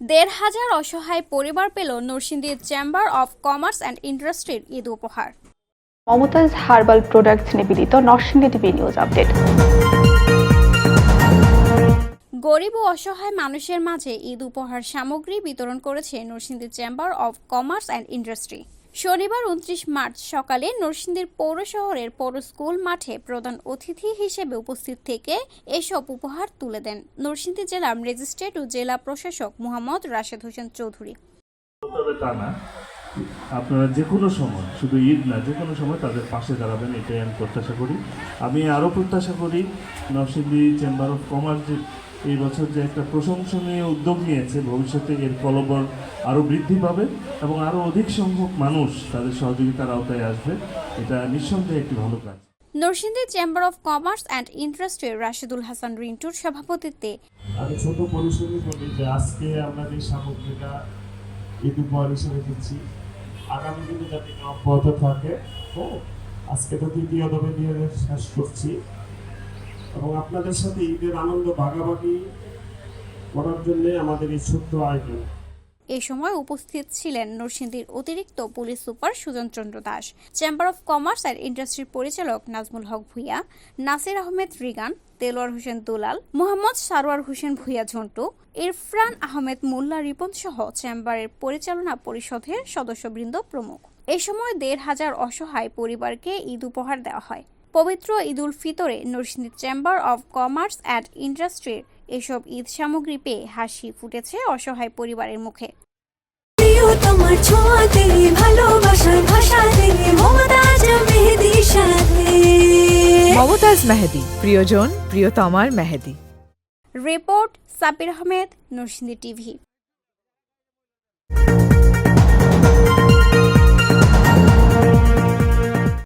দেড় হাজার অসহায় পরিবার পেল নরসিংদীর চেম্বার অফ কমার্স অ্যান্ড ইন্ডাস্ট্রির ঈদ উপহার। মমতাজ হার্বাল প্রোডাক্টস নিবেদিত নরসিংদী টিভি নিউজ আপডেট। গরিব ও অসহায় মানুষের মাঝে ঈদ উপহার সামগ্রী বিতরণ করেছে Narsingdi chamber of commerce and industry. শনিবার উনত্রিশ মার্চ সকালে নরসিংদীর পৌর শহরের পৌর স্কুল মাঠে প্রধান অতিথি হিসেবে উপস্থিত থেকে এসব উপহার তুলে দেন নরসিংদী জেলার ম্যাজিস্ট্রেট ও জেলা প্রশাসক মোহাম্মদ রাশেদ হোসেন চৌধুরী। আপনারা যে কোনো সময়, শুধু ঈদ না, যে কোনো সময় তাদের পাশে দাঁড়াবেন, এটাই আমি প্রত্যাশা করি। আমি আরও প্রত্যাশা করি নরসিংদী চেম্বার অফ কমার্স এই বছর যে একটা প্রশংসনীয় উদ্যোগ নিয়েছে ভবিষ্যতে এর কলবর আরও বৃদ্ধি পাবে এবং আরও অধিক সংখ্যক মানুষ তাদের সহযোগিতার আওতায় আসবে। এটা নিঃসন্দেহে একটি ভালো কাজ। Narsingdi chamber of commerce and ইন্ডাস্ট্রির রাশেদুল হাসান রিন্টুর সভাপতিত্বে। আমি ছোট পরিসরে বলি যে আজকে আমরা যে সামগ্রীটা ঈদ উপহার হিসেবে দিচ্ছি আগামী দিনে যাতে অব্যাহত থাকে ও আজকে তো তৃতীয় দমে নিয়ে শেষ করছি। এবং আপনাদের সাথে ঈদের আনন্দ ভাগাভাগি করার জন্য আমাদের এই ছোট্ট আয়োজন। এ সময় উপস্থিত ছিলেন নরসিংদীর অতিরিক্ত police super Sujan Chandra Das chamber of commerce and ইন্ডাস্ট্রির পরিচালক নাজমুল হক ভুইয়া, নাসির আহমেদ রিগান, তেলোয়ার হোসেন দুলাল, মোহাম্মদ সারোয়ার হোসেন ভুইয়া ঝন্টু, ইরফান আহমেদ মোল্লা রিপন সহ চেম্বারের পরিচালনা পরিষদের সদস্যবৃন্দ প্রমুখ। এ সময় দেড় হাজার অসহায় পরিবারকে ঈদ উপহার দেওয়া হয়। পবিত্র ঈদ উল ফিতরে Narsingdi chamber of commerce and ইন্ডাস্ট্রির এসব ঈদ সামগ্রী পেয়ে হাসি ফুটেছে অসহায় পরিবারের মুখে। প্রিয় তোমার ছোঁয়াতে ভালোবাসার ভাষাতে মমতাজ মেহেদির সাথে। মমতাজ মেহেদি প্রিয়জন প্রিয়তমার মেহেদি। Report Sabir Ahmed Narsingdi TV.